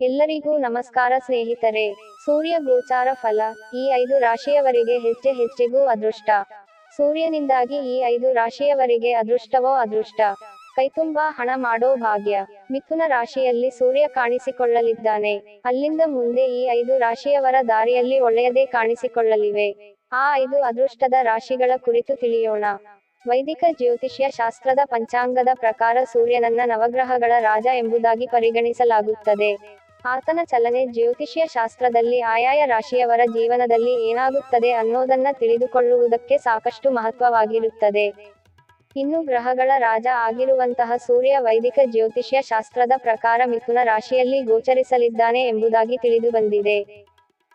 ಎಲ್ಲರಿಗೂ ನಮಸ್ಕಾರ ಸ್ನೇಹಿತರೆ. ಸೂರ್ಯ ಗೋಚಾರ ಫಲ. ಈ ಐದು ರಾಶಿಯವರಿಗೆ ಹೆಜ್ಜೆ ಹೆಜ್ಜೆಗೂ ಅದೃಷ್ಟ. ಸೂರ್ಯನಿಂದಾಗಿ ಈ ಐದು ರಾಶಿಯವರಿಗೆ ಅದೃಷ್ಟವೋ ಅದೃಷ್ಟ. ಕೈತುಂಬಾ ಹಣ ಮಾಡೋ ಭಾಗ್ಯ. ಮಿಥುನ ರಾಶಿಯಲ್ಲಿ ಸೂರ್ಯ ಕಾಣಿಸಿಕೊಳ್ಳಲಿದ್ದಾನೆ. ಅಲ್ಲಿಂದ ಮುಂದೆ ಈ ಐದು ರಾಶಿಯವರ ದಾರಿಯಲ್ಲಿ ಒಳ್ಳೆಯದೇ ಕಾಣಿಸಿಕೊಳ್ಳಲಿವೆ. ಆ ಐದು ಅದೃಷ್ಟದ ರಾಶಿಗಳ ಕುರಿತು ತಿಳಿಯೋಣ. ವೈದಿಕ ಜ್ಯೋತಿಷ್ಯ ಶಾಸ್ತ್ರದ ಪಂಚಾಂಗದ ಪ್ರಕಾರ ಸೂರ್ಯನನ್ನ ನವಗ್ರಹಗಳ ರಾಜ ಎಂಬುದಾಗಿ ಪರಿಗಣಿಸಲಾಗುತ್ತದೆ. ಆತನ ಚಲನೆ ಜ್ಯೋತಿಷ್ಯ ಶಾಸ್ತ್ರದಲ್ಲಿ ಆಯಾಯ ರಾಶಿಯವರ ಜೀವನದಲ್ಲಿ ಏನಾಗುತ್ತದೆ ಅನ್ನೋದನ್ನ ತಿಳಿದುಕೊಳ್ಳುವುದಕ್ಕೆ ಸಾಕಷ್ಟು ಮಹತ್ವವಾಗಿರುತ್ತದೆ. ಇನ್ನು ಗ್ರಹಗಳ ರಾಜ ಆಗಿರುವಂತಹ ಸೂರ್ಯ ವೈದಿಕ ಜ್ಯೋತಿಷ್ಯ ಶಾಸ್ತ್ರದ ಪ್ರಕಾರ ಮಿಥುನ ರಾಶಿಯಲ್ಲಿ ಗೋಚರಿಸಲಿದ್ದಾನೆ ಎಂಬುದಾಗಿ ತಿಳಿದುಬಂದಿದೆ.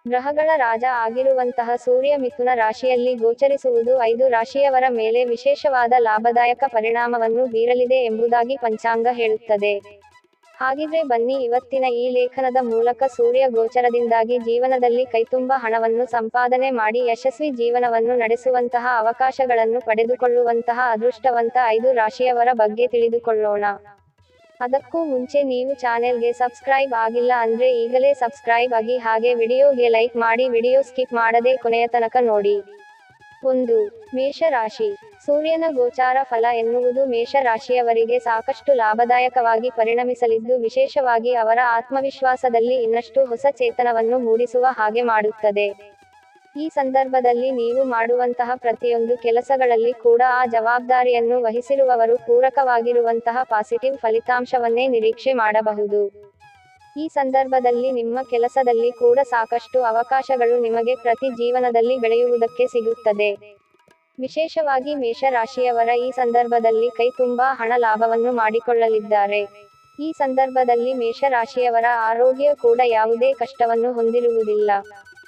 ಗ್ರಹಗಳ ರಾಜ ಆಗಿರುವಂತಹ ಸೂರ್ಯ ಮಿಥುನ ರಾಶಿಯಲ್ಲಿ ಗೋಚರಿಸುವುದು ಐದು ರಾಶಿಯವರ ಮೇಲೆ ವಿಶೇಷವಾದ ಲಾಭದಾಯಕ ಪರಿಣಾಮವನ್ನು ಬೀರಲಿದೆ ಎಂಬುದಾಗಿ ಪಂಚಾಂಗ ಹೇಳುತ್ತದೆ. ಹಾಗಿದ್ರೆ ಬನ್ನಿ, ಇವತ್ತಿನ ಈ ಲೇಖನದ ಮೂಲಕ ಸೂರ್ಯ ಗೋಚರದಿಂದಾಗಿ ಜೀವನದಲ್ಲಿ ಕೈತುಂಬ ಹಣವನ್ನು ಸಂಪಾದನೆ ಮಾಡಿ ಯಶಸ್ವಿ ಜೀವನವನ್ನು ನಡೆಸುವಂತಹ ಅವಕಾಶಗಳನ್ನು ಪಡೆದುಕೊಳ್ಳುವಂತಹ ಅದೃಷ್ಟವಂತ ಐದು ರಾಶಿಯವರ ಬಗ್ಗೆ ತಿಳಿದುಕೊಳ್ಳೋಣ. ಅದಕ್ಕೂ ಮುಂಚೆ ನೀವು ಚಾನೆಲ್ಗೆ ಸಬ್ಸ್ಕ್ರೈಬ್ ಆಗಿಲ್ಲ ಅಂದ್ರೆ ಈಗಲೇ ಸಬ್ಸ್ಕ್ರೈಬ್ ಆಗಿ ಹಾಗೆ ವಿಡಿಯೋಗೆ ಲೈಕ್ ಮಾಡಿ ವಿಡಿಯೋ ಸ್ಕಿಪ್ ಮಾಡದೆ ಕೊನೆಯ ತನಕ ನೋಡಿ. ಒಂದು ಮೇಷರಾಶಿ. ಸೂರ್ಯನ ಗೋಚಾರ ಫಲ ಎನ್ನುವುದು ಮೇಷರಾಶಿಯವರಿಗೆ ಸಾಕಷ್ಟು ಲಾಭದಾಯಕವಾಗಿ ಪರಿಣಮಿಸಲಿದ್ದು ವಿಶೇಷವಾಗಿ ಅವರ ಆತ್ಮವಿಶ್ವಾಸದಲ್ಲಿ ಇನ್ನಷ್ಟು ಹೊಸ ಚೇತನವನ್ನು ಮೂಡಿಸುವ ಹಾಗೆ ಮಾಡುತ್ತದೆ. ಈ ಸಂದರ್ಭದಲ್ಲಿ ನೀವು ಮಾಡುವಂತಹ ಪ್ರತಿಯೊಂದು ಕೆಲಸಗಳಲ್ಲಿ ಕೂಡ ಆ ಜವಾಬ್ದಾರಿಯನ್ನು ವಹಿಸಿರುವವರು ಪೂರಕವಾಗಿರುವಂತಹ ಪಾಸಿಟಿವ್ ಫಲಿತಾಂಶವನ್ನೇ ನಿರೀಕ್ಷೆ ಮಾಡಬಹುದು. ಈ ಸಂದರ್ಭದಲ್ಲಿ ನಿಮ್ಮ ಕೆಲಸದಲ್ಲಿ ಕೂಡ ಸಾಕಷ್ಟು ಅವಕಾಶಗಳು ನಿಮಗೆ ಪ್ರತಿ ಜೀವನದಲ್ಲಿ ಬೆಳೆಯುವುದಕ್ಕೆ ಸಿಗುತ್ತದೆ. ವಿಶೇಷವಾಗಿ ಮೇಷರಾಶಿಯವರ ಈ ಸಂದರ್ಭದಲ್ಲಿ ಕೈ ತುಂಬಾ ಹಣ ಲಾಭವನ್ನು ಮಾಡಿಕೊಳ್ಳಲಿದ್ದಾರೆ. ಈ ಸಂದರ್ಭದಲ್ಲಿ ಮೇಷರಾಶಿಯವರ ಆರೋಗ್ಯ ಕೂಡ ಯಾವುದೇ ಕಷ್ಟವನ್ನು ಹೊಂದಿರುವುದಿಲ್ಲ.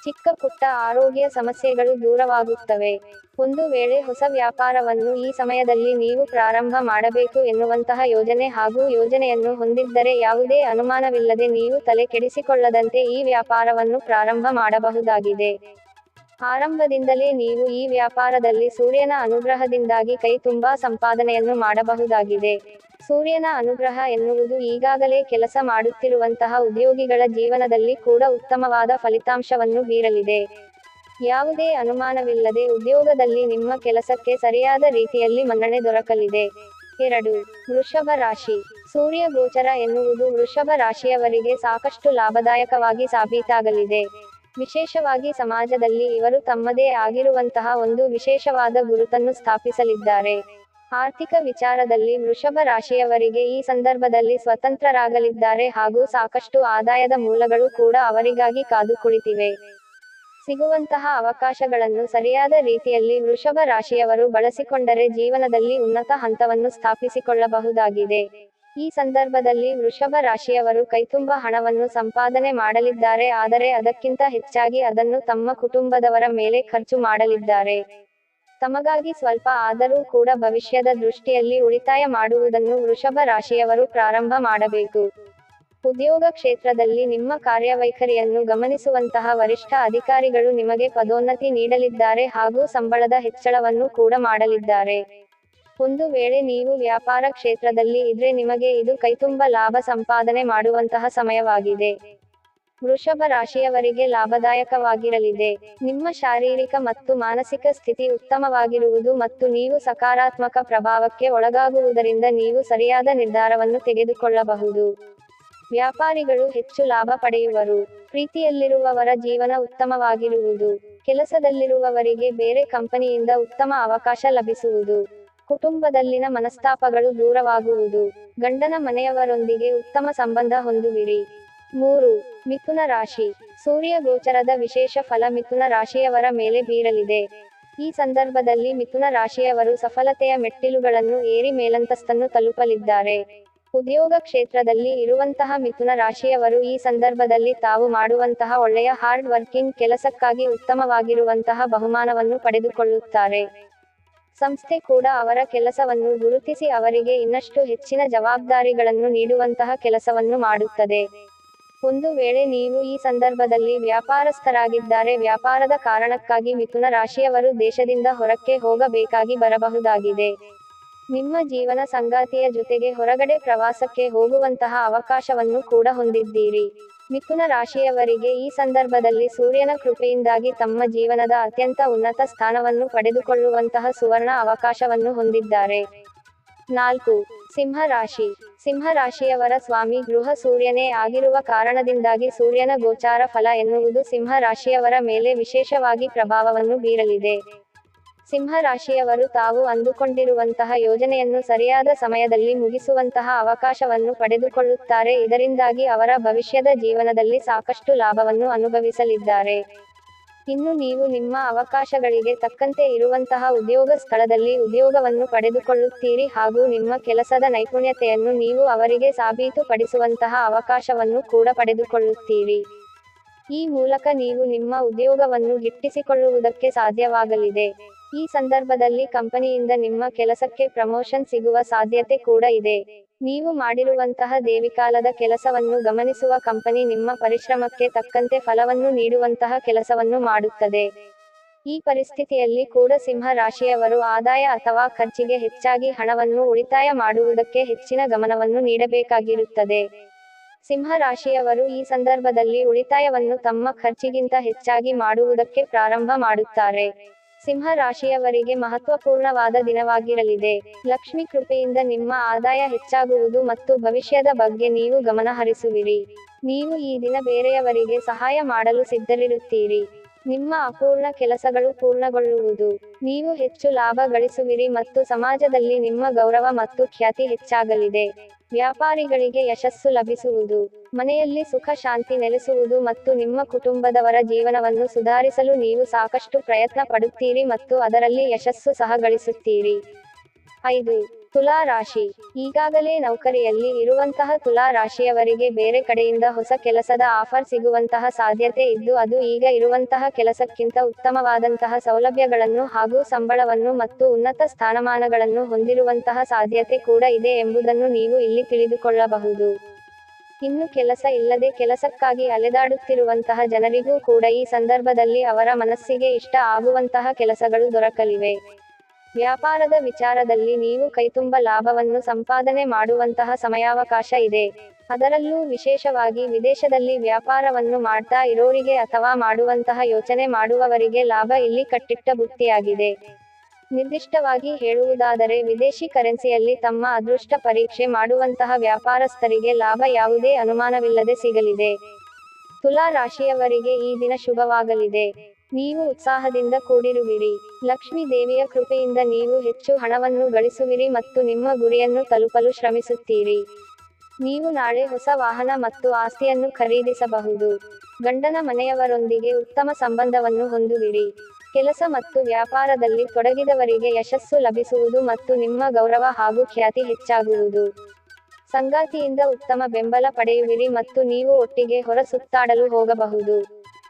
ಚಿಕ್ಕ ಪುಟ್ಟ ಆರೋಗ್ಯ ಸಮಸ್ಯೆಗಳು ದೂರವಾಗುತ್ತವೆ. ಒಂದು ವೇಳೆ ಹೊಸ ವ್ಯಾಪಾರವನ್ನು ಈ ಸಮಯದಲ್ಲಿ ನೀವು ಪ್ರಾರಂಭ ಮಾಡಬೇಕು ಎನ್ನುವಂತಹ ಯೋಜನೆ ಹಾಗೂ ಯೋಜನೆಯನ್ನು ಹೊಂದಿದ್ದರೆ ಯಾವುದೇ ಅನುಮಾನವಿಲ್ಲದೆ ನೀವು ತಲೆ ಕೆಡಿಸಿಕೊಳ್ಳದಂತೆ ಈ ವ್ಯಾಪಾರವನ್ನು ಪ್ರಾರಂಭ ಮಾಡಬಹುದಾಗಿದೆ. ಆರಂಭದಿಂದಲೇ ನೀವು ಈ ವ್ಯಾಪಾರದಲ್ಲಿ ಸೂರ್ಯನ ಅನುಗ್ರಹದಿಂದಾಗಿ ಕೈ ತುಂಬಾ ಸಂಪಾದನೆಯನ್ನು ಮಾಡಬಹುದಾಗಿದೆ. ಸೂರ್ಯನ ಅನುಗ್ರಹ ಎನ್ನುವುದು ಈಗಾಗಲೇ ಕೆಲಸ ಮಾಡುತ್ತಿರುವಂತಹ ಉದ್ಯೋಗಿಗಳ ಜೀವನದಲ್ಲಿ ಕೂಡ ಉತ್ತಮವಾದ ಫಲಿತಾಂಶವನ್ನು ಬೀರಲಿದೆ. ಯಾವುದೇ ಅನುಮಾನವಿಲ್ಲದೆ ಉದ್ಯೋಗದಲ್ಲಿ ನಿಮ್ಮ ಕೆಲಸಕ್ಕೆ ಸರಿಯಾದ ರೀತಿಯಲ್ಲಿ ಮನ್ನಣೆ ದೊರಕಲಿದೆ. ಎರಡು, ವೃಷಭ ರಾಶಿ. ಸೂರ್ಯ ಗೋಚರ ಎನ್ನುವುದು ವೃಷಭ ರಾಶಿಯವರಿಗೆ ಸಾಕಷ್ಟು ಲಾಭದಾಯಕವಾಗಿ ಸಾಬೀತಾಗಲಿದೆ. ವಿಶೇಷವಾಗಿ ಸಮಾಜದಲ್ಲಿ ಇವರು ತಮ್ಮದೇ ಆಗಿರುವಂತಹ ಒಂದು ವಿಶೇಷವಾದ ಗುರುತನ್ನು ಸ್ಥಾಪಿಸಲಿದ್ದಾರೆ. ಆರ್ಥಿಕ ವಿಚಾರದಲ್ಲಿ ವೃಷಭ ರಾಶಿಯವರಿಗೆ ಈ ಸಂದರ್ಭದಲ್ಲಿ ಸ್ವತಂತ್ರರಾಗಲಿದ್ದಾರೆ ಹಾಗೂ ಸಾಕಷ್ಟು ಆದಾಯದ ಮೂಲಗಳು ಕೂಡ ಅವರಿಗಾಗಿ ಕಾದು ಕುಳಿತಿವೆ. ಸಿಗುವಂತಹ ಅವಕಾಶಗಳನ್ನು ಸರಿಯಾದ ರೀತಿಯಲ್ಲಿ ವೃಷಭ ರಾಶಿಯವರು ಬಳಸಿಕೊಂಡರೆ ಜೀವನದಲ್ಲಿ ಉನ್ನತ ಹಂತವನ್ನು ಸ್ಥಾಪಿಸಿಕೊಳ್ಳಬಹುದಾಗಿದೆ. ಈ ಸಂದರ್ಭದಲ್ಲಿ ವೃಷಭ ರಾಶಿಯವರು ಕೈತುಂಬ ಹಣವನ್ನು ಸಂಪಾದನೆ ಮಾಡಲಿದ್ದಾರೆ, ಆದರೆ ಅದಕ್ಕಿಂತ ಹೆಚ್ಚಾಗಿ ಅದನ್ನು ತಮ್ಮ ಕುಟುಂಬದವರ ಮೇಲೆ ಖರ್ಚು ಮಾಡಲಿದ್ದಾರೆ. ತಮಗಾಗಿ ಸ್ವಲ್ಪ ಆದರೂ ಕೂಡ ಭವಿಷ್ಯದ ದೃಷ್ಟಿಯಲ್ಲಿ ಉಳಿತಾಯ ಮಾಡುವುದನ್ನು ವೃಷಭ ರಾಶಿಯವರು ಪ್ರಾರಂಭ ಮಾಡಬೇಕು. ಉದ್ಯೋಗ ಕ್ಷೇತ್ರದಲ್ಲಿ ನಿಮ್ಮ ಕಾರ್ಯವೈಖರಿಯನ್ನು ಗಮನಿಸುವಂತಹ ವರಿಷ್ಠ ಅಧಿಕಾರಿಗಳು ನಿಮಗೆ ಪದೋನ್ನತಿ ನೀಡಲಿದ್ದಾರೆ ಹಾಗೂ ಸಂಬಳದ ಹೆಚ್ಚಳವನ್ನು ಕೂಡ ಮಾಡಲಿದ್ದಾರೆ. ಒಂದು ವೇಳೆ ನೀವು ವ್ಯಾಪಾರ ಕ್ಷೇತ್ರದಲ್ಲಿ ಇದ್ರೆ ನಿಮಗೆ ಇದು ಕೈತುಂಬ ಲಾಭ ಸಂಪಾದನೆ ಮಾಡುವಂತಹ ಸಮಯವಾಗಿದೆ. ವೃಷಭ ರಾಶಿಯವರಿಗೆ ಲಾಭದಾಯಕವಾಗಿರಲಿದೆ. ನಿಮ್ಮ ಶಾರೀರಿಕ ಮತ್ತು ಮಾನಸಿಕ ಸ್ಥಿತಿ ಉತ್ತಮವಾಗಿರುವುದು ಮತ್ತು ನೀವು ಸಕಾರಾತ್ಮಕ ಪ್ರಭಾವಕ್ಕೆ ಒಳಗಾಗುವುದರಿಂದ ನೀವು ಸರಿಯಾದ ನಿರ್ಧಾರವನ್ನು ತೆಗೆದುಕೊಳ್ಳಬಹುದು. ವ್ಯಾಪಾರಿಗಳು ಹೆಚ್ಚು ಲಾಭ ಪಡೆಯುವರು. ಪ್ರೀತಿಯಲ್ಲಿರುವವರ ಜೀವನ ಉತ್ತಮವಾಗಿರುವುದು. ಕೆಲಸದಲ್ಲಿರುವವರಿಗೆ ಬೇರೆ ಕಂಪನಿಯಿಂದ ಉತ್ತಮ ಅವಕಾಶ ಲಭಿಸುವುದು. ಕುಟುಂಬದಲ್ಲಿನ ಮನಸ್ತಾಪಗಳು ದೂರವಾಗುವುದು. ಗಂಡನ ಮನೆಯವರೊಂದಿಗೆ ಉತ್ತಮ ಸಂಬಂಧ ಹೊಂದುವಿರಿ. ಮೂರು, ಮಿಥುನ ರಾಶಿ. ಸೂರ್ಯ ಗೋಚರದ ವಿಶೇಷ ಫಲ ಮಿಥುನ ರಾಶಿಯವರ ಮೇಲೆ ಬೀರಲಿದೆ. ಈ ಸಂದರ್ಭದಲ್ಲಿ ಮಿಥುನ ರಾಶಿಯವರು ಸಫಲತೆಯ ಮೆಟ್ಟಿಲುಗಳನ್ನು ಏರಿ ಮೇಲಂತಸ್ತನ್ನು ತಲುಪಲಿದ್ದಾರೆ. ಉದ್ಯೋಗ ಕ್ಷೇತ್ರದಲ್ಲಿ ಇರುವಂತಹ ಮಿಥುನ ರಾಶಿಯವರು ಈ ಸಂದರ್ಭದಲ್ಲಿ ತಾವು ಮಾಡುವಂತಹ ಒಳ್ಳೆಯ ಹಾರ್ಡ್ ವರ್ಕಿಂಗ್ ಕೆಲಸಕ್ಕಾಗಿ ಉತ್ತಮವಾಗಿರುವಂತಹ ಬಹುಮಾನವನ್ನು ಪಡೆದುಕೊಳ್ಳುತ್ತಾರೆ. ಸಂಸ್ಥೆ ಕೂಡ ಅವರ ಕೆಲಸವನ್ನು ಗುರುತಿಸಿ ಅವರಿಗೆ ಇನ್ನಷ್ಟು ಹೆಚ್ಚಿನ ಜವಾಬ್ದಾರಿಗಳನ್ನು ನೀಡುವಂತಹ ಕೆಲಸವನ್ನು ಮಾಡುತ್ತದೆ. ಒಂದು ವೇಳೆ ನೀವು ಈ ಸಂದರ್ಭದಲ್ಲಿ ವ್ಯಾಪಾರಸ್ಥರಾಗಿದ್ದಾರೆ, ವ್ಯಾಪಾರದ ಕಾರಣಕ್ಕಾಗಿ ಮಿಥುನ ರಾಶಿಯವರು ದೇಶದಿಂದ ಹೊರಕ್ಕೆ ಹೋಗಬೇಕಾಗಿ ಬರಬಹುದಾಗಿದೆ. ನಿಮ್ಮ ಜೀವನ ಸಂಗಾತಿಯ ಜೊತೆಗೆ ಹೊರಗಡೆ ಪ್ರವಾಸಕ್ಕೆ ಹೋಗುವಂತಹ ಅವಕಾಶವನ್ನು ಕೂಡ ಹೊಂದಿದ್ದೀರಿ. ಮಿಥುನ ರಾಶಿಯವರಿಗೆ ಈ ಸಂದರ್ಭದಲ್ಲಿ ಸೂರ್ಯನ ಕೃಪೆಯಿಂದಾಗಿ ತಮ್ಮ ಜೀವನದ ಅತ್ಯಂತ ಉನ್ನತ ಸ್ಥಾನವನ್ನು ಪಡೆದುಕೊಳ್ಳುವಂತಹ ಸುವರ್ಣ ಅವಕಾಶವನ್ನು ಹೊಂದಿದ್ದಾರೆ. ನಾಲ್ಕು, ಸಿಂಹ ರಾಶಿ. ಸಿಂಹ ರಾಶಿಯವರ ಸ್ವಾಮಿ ಗೃಹ ಸೂರ್ಯನೇ ಆಗಿರುವ ಕಾರಣದಿಂದಾಗಿ ಸೂರ್ಯನ ಗೋಚಾರ ಫಲ ಎನ್ನುವುದು ಸಿಂಹ ರಾಶಿಯವರ ಮೇಲೆ ವಿಶೇಷವಾಗಿ ಪ್ರಭಾವವನ್ನು ಬೀರಲಿದೆ. ಸಿಂಹ ರಾಶಿಯವರು ತಾವು ಅಂದುಕೊಂಡಿರುವಂತಹ ಯೋಜನೆಯನ್ನು ಸರಿಯಾದ ಸಮಯದಲ್ಲಿ ಮುಗಿಸುವಂತಹ ಅವಕಾಶವನ್ನು ಪಡೆದುಕೊಳ್ಳುತ್ತಾರೆ. ಇದರಿಂದಾಗಿ ಅವರ ಭವಿಷ್ಯದ ಜೀವನದಲ್ಲಿ ಸಾಕಷ್ಟು ಲಾಭವನ್ನು ಅನುಭವಿಸಲಿದ್ದಾರೆ. ಇನ್ನು ನೀವು ನಿಮ್ಮ ಅವಕಾಶಗಳಿಗೆ ತಕ್ಕಂತೆ ಇರುವಂತಹ ಉದ್ಯೋಗ ಸ್ಥಳದಲ್ಲಿ ಉದ್ಯೋಗವನ್ನು ಪಡೆದುಕೊಳ್ಳುತ್ತೀರಿ ಹಾಗೂ ನಿಮ್ಮ ಕೆಲಸದ ನೈಪುಣ್ಯತೆಯನ್ನು ನೀವು ಅವರಿಗೆ ಸಾಬೀತುಪಡಿಸುವಂತಹ ಅವಕಾಶವನ್ನು ಕೂಡ ಪಡೆದುಕೊಳ್ಳುತ್ತೀರಿ. ಈ ಮೂಲಕ ನೀವು ನಿಮ್ಮ ಉದ್ಯೋಗವನ್ನು ಗಿಟ್ಟಿಸಿಕೊಳ್ಳುವುದಕ್ಕೆ ಸಾಧ್ಯವಾಗಲಿದೆ. ಈ ಸಂದರ್ಭದಲ್ಲಿ ಕಂಪನಿಯಿಂದ ನಿಮ್ಮ ಕೆಲಸಕ್ಕೆ ಪ್ರಮೋಷನ್ ಸಿಗುವ ಸಾಧ್ಯತೆ ಕೂಡ ಇದೆ. ನೀವು ಮಾಡಿರುವಂತಹ ದೇವಿಕಾಲದ ಕೆಲಸವನ್ನು ಗಮನಿಸುವ ಕಂಪನಿ ನಿಮ್ಮ ಪರಿಶ್ರಮಕ್ಕೆ ತಕ್ಕಂತೆ ಫಲವನ್ನು ನೀಡುವಂತಹ ಕೆಲಸವನ್ನು ಮಾಡುತ್ತದೆ. ಈ ಪರಿಸ್ಥಿತಿಯಲ್ಲಿ ಕೂಡ ಸಿಂಹ ರಾಶಿಯವರು ಆದಾಯ ಅಥವಾ ಖರ್ಚಿಗೆ ಹೆಚ್ಚಾಗಿ ಹಣವನ್ನು ಉಳಿತಾಯ ಮಾಡುವುದಕ್ಕೆ ಹೆಚ್ಚಿನ ಗಮನವನ್ನು ನೀಡಬೇಕಾಗಿರುತ್ತದೆ. ಸಿಂಹ ರಾಶಿಯವರು ಈ ಸಂದರ್ಭದಲ್ಲಿ ಉಳಿತಾಯವನ್ನು ತಮ್ಮ ಖರ್ಚಿಗಿಂತ ಹೆಚ್ಚಾಗಿ ಮಾಡುವುದಕ್ಕೆ ಪ್ರಾರಂಭ ಮಾಡುತ್ತಾರೆ. ಸಿಂಹ ರಾಶಿಯವರಿಗೆ ಮಹತ್ವಪೂರ್ಣವಾದ ದಿನವಾಗಿರಲಿದೆ. ಲಕ್ಷ್ಮಿ ಕೃಪೆಯಿಂದ ನಿಮ್ಮ ಆದಾಯ ಹೆಚ್ಚಾಗುವುದು ಮತ್ತು ಭವಿಷ್ಯದ ಬಗ್ಗೆ ನೀವು ಗಮನ ಹರಿಸುವಿರಿ ನೀವು ಈ ದಿನ ಬೇರೆಯವರಿಗೆ ಸಹಾಯ ಮಾಡಲು ಸಿದ್ಧರಿರುತ್ತೀರಿ. ನಿಮ್ಮ ಅಪೂರ್ಣ ಕೆಲಸಗಳು ಪೂರ್ಣಗೊಳ್ಳುವುದು. ನೀವು ಹೆಚ್ಚು ಲಾಭ ಗಳಿಸುವಿರಿ ಮತ್ತು ಸಮಾಜದಲ್ಲಿ ನಿಮ್ಮ ಗೌರವ ಮತ್ತು ಖ್ಯಾತಿ ಹೆಚ್ಚಾಗಲಿದೆ. ವ್ಯಾಪಾರಿಗಳಿಗೆ ಯಶಸ್ಸು ಲಭಿಸುವುದು, ಮನೆಯಲ್ಲಿ ಸುಖ ಶಾಂತಿ ನೆಲೆಸುವುದು ಮತ್ತು ನಿಮ್ಮ ಕುಟುಂಬದವರ ಜೀವನವನ್ನು ಸುಧಾರಿಸಲು ನೀವು ಸಾಕಷ್ಟು ಪ್ರಯತ್ನ ಪಡುತ್ತೀರಿ ಮತ್ತು ಅದರಲ್ಲಿ ಯಶಸ್ಸು ಸಹ ಗಳಿಸುತ್ತೀರಿ ಐದು ತುಲಾ ರಾಶಿ. ಈಗಾಗಲೇ ನೌಕರಿಯಲ್ಲಿ ಇರುವಂತಹ ತುಲಾ ರಾಶಿಯವರಿಗೆ ಬೇರೆ ಕಡೆಯಿಂದ ಹೊಸ ಕೆಲಸದ ಆಫರ್ ಸಿಗುವಂತಹ ಸಾಧ್ಯತೆ ಇದ್ದು ಅದು ಈಗ ಇರುವಂತಹ ಕೆಲಸಕ್ಕಿಂತ ಉತ್ತಮವಾದಂತಹ ಸೌಲಭ್ಯಗಳನ್ನು ಹಾಗೂ ಸಂಬಳವನ್ನು ಮತ್ತು ಉನ್ನತ ಸ್ಥಾನಮಾನಗಳನ್ನು ಹೊಂದಿರುವಂತಹ ಸಾಧ್ಯತೆ ಕೂಡ ಇದೆ ಎಂಬುದನ್ನು ನೀವು ಇಲ್ಲಿ ತಿಳಿದುಕೊಳ್ಳಬಹುದು. ಇನ್ನು ಕೆಲಸ ಇಲ್ಲದೆ ಕೆಲಸಕ್ಕಾಗಿ ಅಲೆದಾಡುತ್ತಿರುವಂತಹ ಜನರಿಗೂ ಕೂಡ ಈ ಸಂದರ್ಭದಲ್ಲಿ ಅವರ ಮನಸ್ಸಿಗೆ ಇಷ್ಟ ಆಗುವಂತಹ ಕೆಲಸಗಳು ದೊರಕಲಿವೆ. ವ್ಯಾಪಾರದ ವಿಚಾರದಲ್ಲಿ ನೀವು ಕೈತುಂಬ ಲಾಭವನ್ನು ಸಂಪಾದನೆ ಮಾಡುವಂತಹ ಸಮಯಾವಕಾಶ ಇದೆ. ಅದರಲ್ಲೂ ವಿಶೇಷವಾಗಿ ವಿದೇಶದಲ್ಲಿ ವ್ಯಾಪಾರವನ್ನು ಮಾಡ್ತಾ ಇರೋರಿಗೆ ಅಥವಾ ಮಾಡುವಂತಹ ಯೋಚನೆ ಮಾಡುವವರಿಗೆ ಲಾಭ ಇಲ್ಲಿ ಕಟ್ಟಿಟ್ಟ ಬುತ್ತಿಯಾಗಿದೆ. ನಿರ್ದಿಷ್ಟವಾಗಿ ಹೇಳುವುದಾದರೆ ವಿದೇಶಿ ಕರೆನ್ಸಿಯಲ್ಲಿ ತಮ್ಮ ಅದೃಷ್ಟ ಪರೀಕ್ಷೆ ಮಾಡುವಂತಹ ವ್ಯಾಪಾರಸ್ಥರಿಗೆ ಲಾಭ ಯಾವುದೇ ಅನುಮಾನವಿಲ್ಲದೆ ಸಿಗಲಿದೆ. ತುಲಾ ರಾಶಿಯವರಿಗೆ ಈ ದಿನ ಶುಭವಾಗಲಿದೆ. ನೀವು ಉತ್ಸಾಹದಿಂದ ಕೂಡಿರುವಿರಿ. ಲಕ್ಷ್ಮೀ ದೇವಿಯ ಕೃಪೆಯಿಂದ ನೀವು ಹೆಚ್ಚು ಹಣವನ್ನು ಗಳಿಸುವಿರಿ ಮತ್ತು ನಿಮ್ಮ ಗುರಿಯನ್ನು ತಲುಪಲು ಶ್ರಮಿಸುತ್ತೀರಿ. ನೀವು ನಾಳೆ ಹೊಸ ವಾಹನ ಮತ್ತು ಆಸ್ತಿಯನ್ನು ಖರೀದಿಸಬಹುದು. ಗಂಡನ ಮನೆಯವರೊಂದಿಗೆ ಉತ್ತಮ ಸಂಬಂಧವನ್ನು ಹೊಂದುವಿರಿ. ಕೆಲಸ ಮತ್ತು ವ್ಯಾಪಾರದಲ್ಲಿ ತೊಡಗಿದವರಿಗೆ ಯಶಸ್ಸು ಲಭಿಸುವುದು ಮತ್ತು ನಿಮ್ಮ ಗೌರವ ಹಾಗೂ ಖ್ಯಾತಿ ಹೆಚ್ಚಾಗುವುದು. ಸಂಗಾತಿಯಿಂದ ಉತ್ತಮ ಬೆಂಬಲ ಪಡೆಯುವಿರಿ ಮತ್ತು ನೀವು ಒಟ್ಟಿಗೆ ಹೊರ ಸುತ್ತಾಡಲು ಹೋಗಬಹುದು.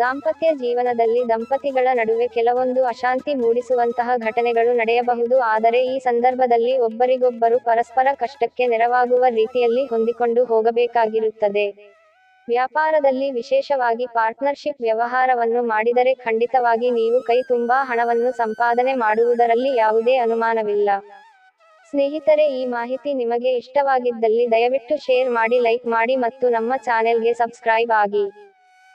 ದಾಂಪತ್ಯ ಜೀವನದಲ್ಲಿ ದಂಪತಿಗಳ ನಡುವೆ ಕೆಲವೊಂದು ಅಶಾಂತಿ ಮೂಡಿಸುವಂತಹ ಘಟನೆಗಳು ನಡೆಯಬಹುದು. ಆದರೆ ಈ ಸಂದರ್ಭದಲ್ಲಿ ಒಬ್ಬರಿಗೊಬ್ಬರು ಪರಸ್ಪರ ಕಷ್ಟಕ್ಕೆ ನೆರವಾಗುವ ರೀತಿಯಲ್ಲಿ ಹೊಂದಿಕೊಂಡು ಹೋಗಬೇಕಾಗಿರುತ್ತದೆ. ವ್ಯಾಪಾರದಲ್ಲಿ ವಿಶೇಷವಾಗಿ ಪಾರ್ಟ್ನರ್ಶಿಪ್ ವ್ಯವಹಾರವನ್ನು ಮಾಡಿದರೆ ಖಂಡಿತವಾಗಿ ನೀವು ಕೈ ತುಂಬಾ ಹಣವನ್ನು ಸಂಪಾದನೆ ಮಾಡುವುದರಲ್ಲಿ ಯಾವುದೇ ಅನುಮಾನವಿಲ್ಲ. ಸ್ನೇಹಿತರೆ, ಈ ಮಾಹಿತಿ ನಿಮಗೆ ಇಷ್ಟವಾಗಿದ್ದಲ್ಲಿ ದಯವಿಟ್ಟು ಶೇರ್ ಮಾಡಿ, ಲೈಕ್ ಮಾಡಿ ಮತ್ತು ನಮ್ಮ ಚಾನೆಲ್ಗೆ ಸಬ್ಸ್ಕ್ರೈಬ್ ಆಗಿ.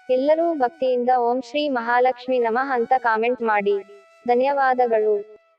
ಎಲ್ಲರೂ ಭಕ್ತಿಯಿಂದ ಓಂ ಶ್ರೀ ಮಹಾಲಕ್ಷ್ಮಿ ನಮಃ ಅಂತ ಕಾಮೆಂಟ್ ಮಾಡಿ. ಧನ್ಯವಾದಗಳು.